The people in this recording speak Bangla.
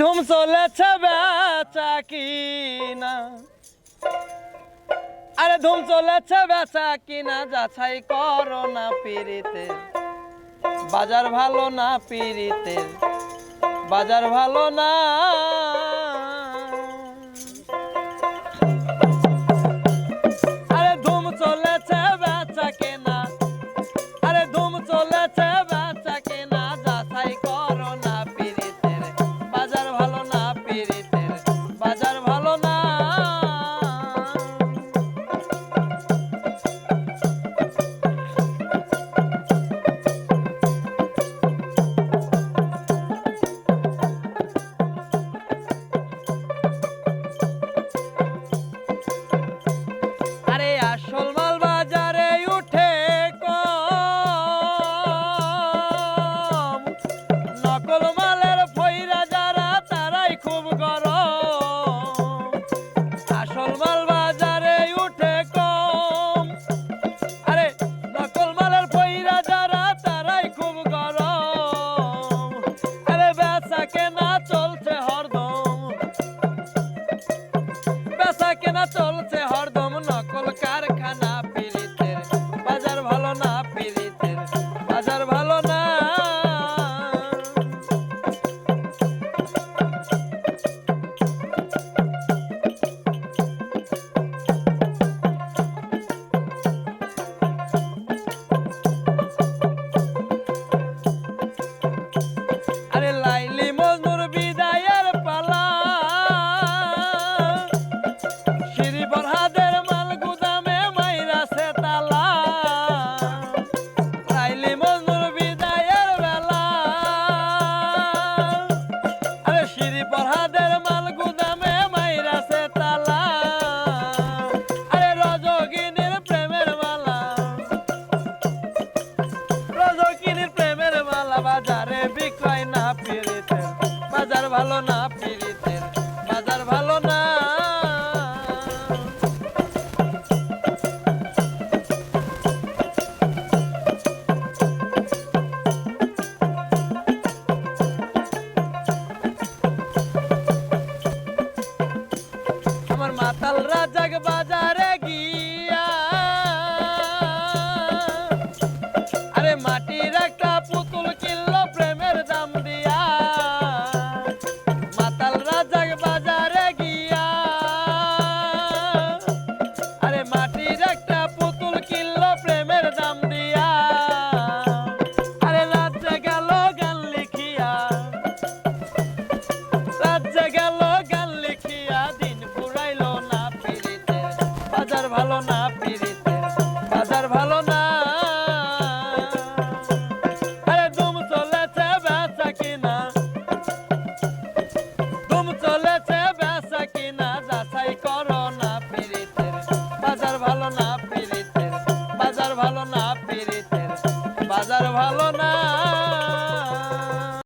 ধুম চলেছে বেচা কিনা আরে ধুম চলেছে বেচা কিনা যাছাই করো না পিড়িতে। বাজার ভালো না পিড়িতে, বাজার ভালো না গোলমালের ফইরা তারাই খুব গরম। বাজারে উঠে কম। আরে তারাই খুব গরম। আরে কেনা চলছে হরদম। কেনা চলছে বাজা